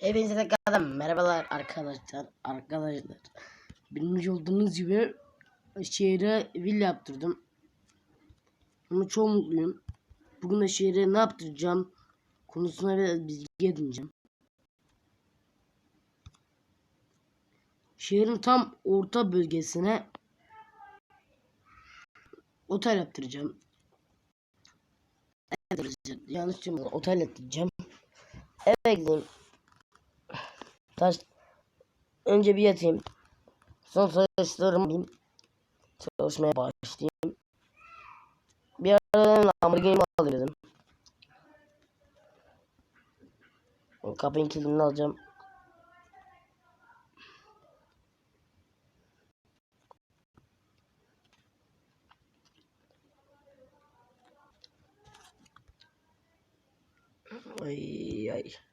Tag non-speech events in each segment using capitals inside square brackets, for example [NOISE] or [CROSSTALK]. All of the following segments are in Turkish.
Hepinize tekrardan merhabalar arkadaşlar. Arkadaşlar. Bilmiş olduğunuz gibi şehre villa yaptırdım. Ama çok mutluyum. Bugün de şehre ne yaptıracağım konusuna biraz bilgi edineceğim. Şehrin tam orta bölgesine otel yaptıracağım. Yanlış duymadım. Otel yaptıracağım. Eve gideyim. Taş önce bir yatayım. Sonra taşlarımı alayım. Çalışmaya başlayayım. Bir ara Lamborghini'mi dedim. Kapının kilidini alacağım. Ay ay.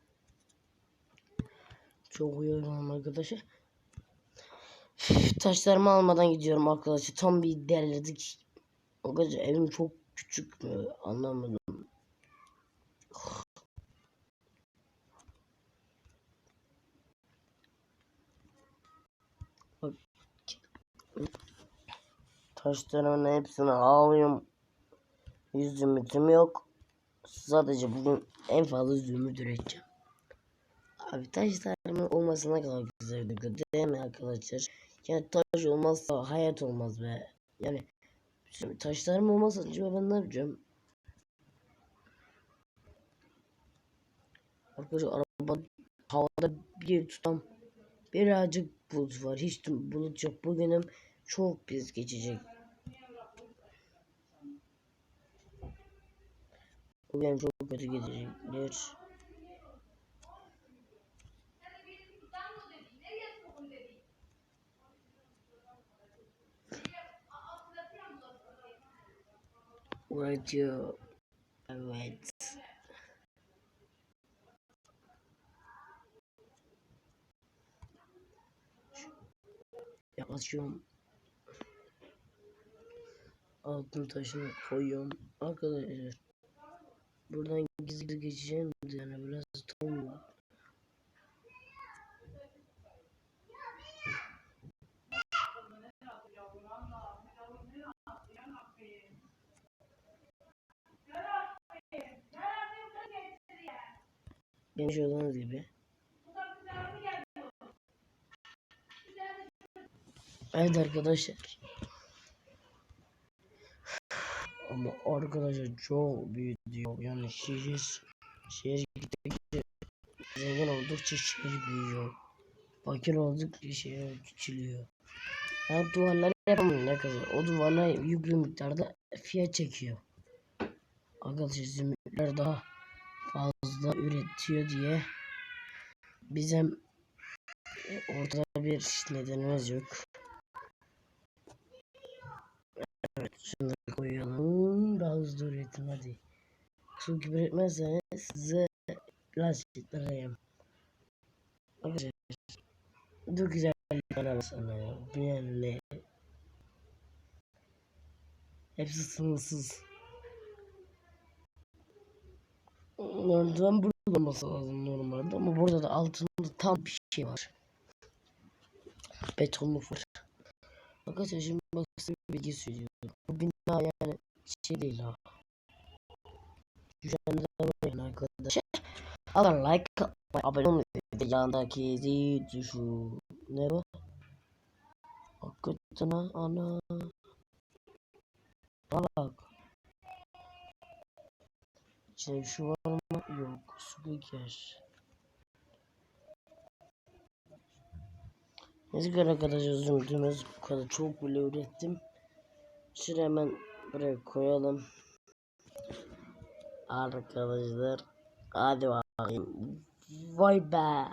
Çok uyuyorum arkadaşlar. Taşlarımı almadan gidiyorum arkadaşlar. Tam bir derledik. Arkadaşlar evim çok küçük mü anlamadım. Taşlarımın hepsini alıyorum. Yüz zümrütüm yok. Sadece bugün en fazla zümrüt üreteceğim. Abi taşlarımın olması ne kadar güzel bir şey değil mi arkadaşlar? Yani taş olmazsa hayat olmaz be. Yani taşlarım olmazsa acaba ben ne yapacağım? Arkadaşlar araba havada bir tutam birazcık bulut var. Hiç bulut yok. Bugünüm çok pis geçecek. Bugün çok kötü geçecekler. Üretiyor. Evet. Yaklaşıyorum. Altın taşını koyuyorum. Arkadaşlar. Buradan gizli geçeceğim. Yani biraz Görmüş olduğunuz gibi. Evet arkadaşlar. Ama arkadaşlar çok büyüyor. Yani şehir şehir gittikçe zengin oldukça şehir büyüyor. Fakir oldukça şehir küçülüyor. Yani duvarları yapamıyor ne kadar. O duvarlar yüklü miktarda fiyat çekiyor. Arkadaşlar zümrütler daha fazla üretiyor diye bizim ortada bir nedenimiz yok. Evet da koyalım. Daha hızlı üretim hadi. Çünkü üretmezseniz size lastiklereyim. Arkadaşlar çok güzel bir sana ya. Yani hepsi sınırsız. Merdiven burada olması lazım normalde ama burada da altında tam bir şey var. Betonluk var. Arkadaşlar şimdi bak size bir bilgi söylüyorum. Bu bina yani şey değil ha. Düşenler var arkadaşlar. Alın like abone olmayı yandaki zil tuşu ne bu? Hakikaten ana. Bak. İçinde bir şey var mı? Yok. Spiker. Neyse arkadaşlar zümrütümüz bu kadar çok bile ürettim. Şuraya hemen buraya koyalım. Arkadaşlar. Hadi bakayım. Vay be.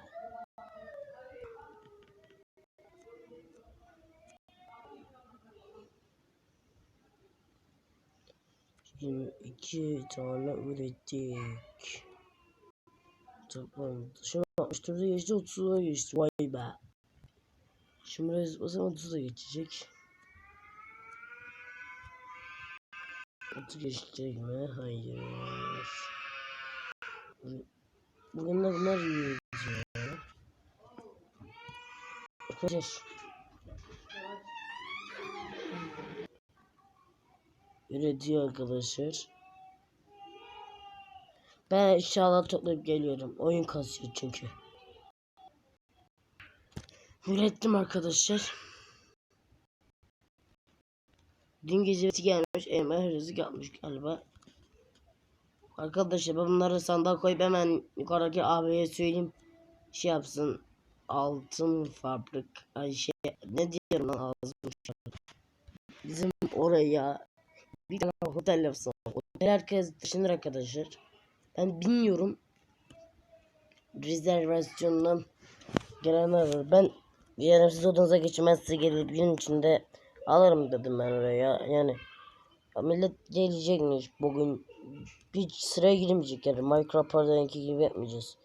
gibi iki tane ürettik. Toplam şimdi 64'e geçti 30'a geçti vay be. Şimdi biraz o zaman 30'a geçecek. 30 geçecek mi? Hayır. Bugün de bunlar yiyeceğiz. Arkadaşlar Üretiyor arkadaşlar. Ben inşallah toplayıp geliyorum. Oyun kasıyor çünkü. Ürettim arkadaşlar. Dün gece gelmiş. Elma hırsızlık yapmış galiba. Arkadaşlar ben bunları sandığa koyup hemen yukarıdaki abiye söyleyeyim. Şey yapsın. Altın fabrik. Ay şey ne diyorum lan ağzım uçardı. Bizim oraya bir tane otel yapsın. Otel herkes taşınır arkadaşlar. Ben bilmiyorum. Rezervasyondan gelenler var. Ben yarın siz odanıza size gelip gün içinde alırım dedim ben oraya. Yani ya millet gelecekmiş bugün hiç sıraya girmeyecek yani Minecraft Parada'nınki gibi yapmayacağız.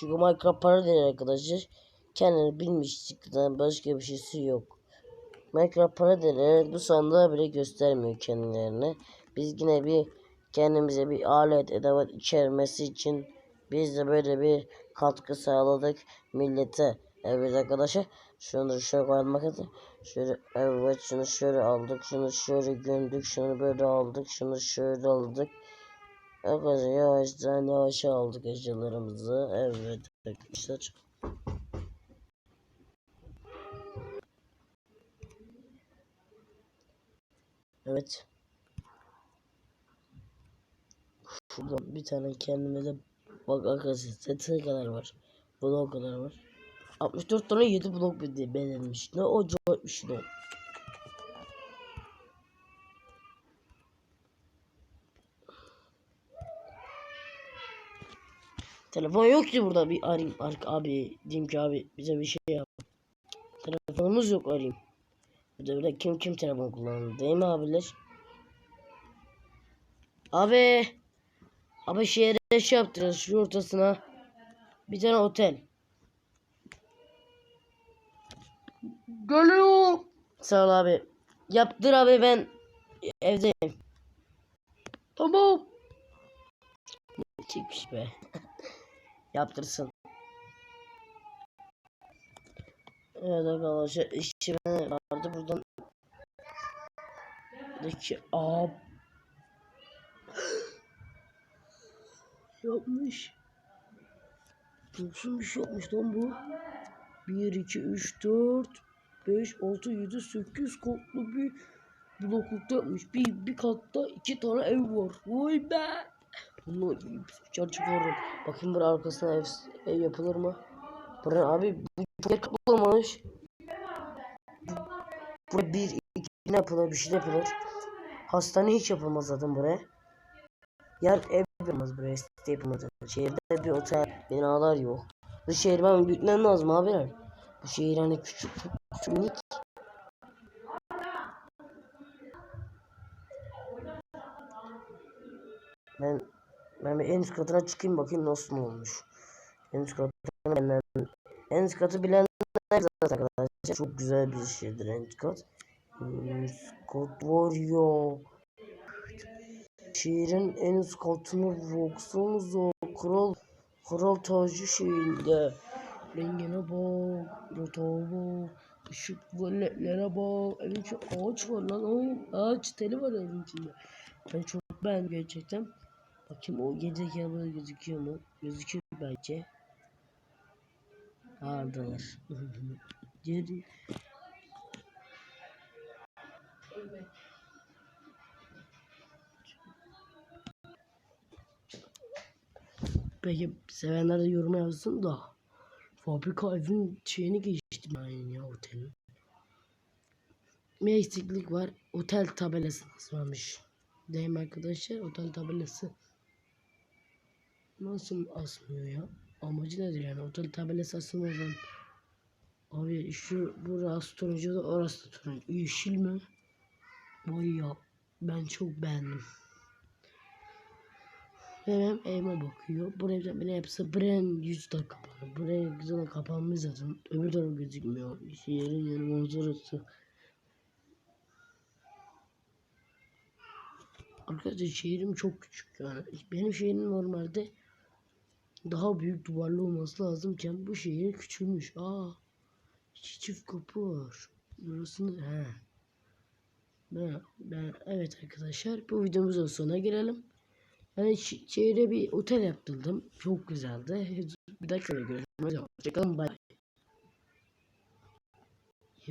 Çünkü Minecraft Parada arkadaşlar kendini bilmişlikten başka bir şeysi yok. Minecraft Parada'ları bu sandığa bile göstermiyor kendilerini. Biz yine bir kendimize bir alet edevat içermesi için biz de böyle bir katkı sağladık millete. Evet arkadaşlar şunu şöyle koymak için şöyle evet şunu şöyle aldık şunu şöyle gömdük şunu böyle aldık şunu şöyle aldık. Arkadaşlar yavaştan yavaş aldık eşyalarımızı. Evet arkadaşlar. Evet. Şuradan bir tane kendime de bak arkadaşlar seti kadar var. Bu da o kadar var. 64 tane 7 blok beğenilmiş. Ne o şey o. Telefon yok ki burada bir arayayım ark abi diyeyim ki abi bize bir şey yap. Telefonumuz yok arayayım. Burada bile kim kim telefon kullanıyor değil mi abiler? Abi. Abi şehre şey yaptıracağız şu ortasına. Bir tane otel. Geliyor. Sağ ol abi. Yaptır abi ben evdeyim. Tamam. Çekmiş be. [LAUGHS] Yaptırsın. Evet arkadaşlar işçi buradan. Buradaki ab [GASPS] yapmış. Yoksun bir şey yapmış lan bu. 1, 2, 3, 4, 5, 6, 7, 8 katlı bir bloklukta yapmış. Bir, bir katta iki tane ev var. Vay be. Bunu çarçı vururum. Bakayım buraya arkasına ev, ev yapılır mı? Buraya abi bu çok yer kaplamamış. Buraya bir, iki ne yapılır bir şey yapılır. Hastane hiç yapılmaz zaten buraya. Yer ev yapılmaz buraya. Site yapılmaz. Şehirde bir otel binalar yok. Bu şehir ben büyütmem lazım abiler. Bu şehir hani küçük küçük minik. Ben ben en üst katına çıkayım bakayım nasıl olmuş. En üst katına bilen en üst katı bilenler zaten çok güzel bir şeydir en üst kat. En üst kat var ya. Şehrin en üst katını baksanıza kral kral tacı şeyinde. Rengine bak, yatağa bak, ışık ledlere bak. Evin içinde ağaç var lan oğlum. Ağaç teli var evin içinde. Ben çok beğendim gerçekten. Bakayım o gerizekalı böyle gözüküyor mu? Gözüküyor bence. Vardılar. Geri. Peki sevenler de yorum yazsın da. Fabrika evin şeyini geçtim ben ya otelin. Bir eksiklik var. Otel tabelası asmamış. Değil mi arkadaşlar? Otel tabelası. Nasıl asmıyor ya? Amacı nedir yani? Otel tabelası asılmadan. Abi şu burası turuncu da orası da turuncu. Yeşil mi? Vay ya. Ben çok beğendim. Benim evime bakıyor. Buraya bile yapsa buranın yüz de kapalı. Buraya güzel kapanmış zaten. Öbür taraf gözükmüyor. Şehrin yanı manzarası. Arkadaşlar şehrim çok küçük yani. Benim şehrim normalde daha büyük duvarlı olması lazımken bu şehir küçülmüş. Aa. İki çift kapı var. Burası ne? He. Ben, ben, evet arkadaşlar bu videomuzun sonuna gelelim. Yani şehre bir otel yaptırdım. Çok güzeldi. Bir dakika görüşmek üzere. Hoşçakalın. Bay.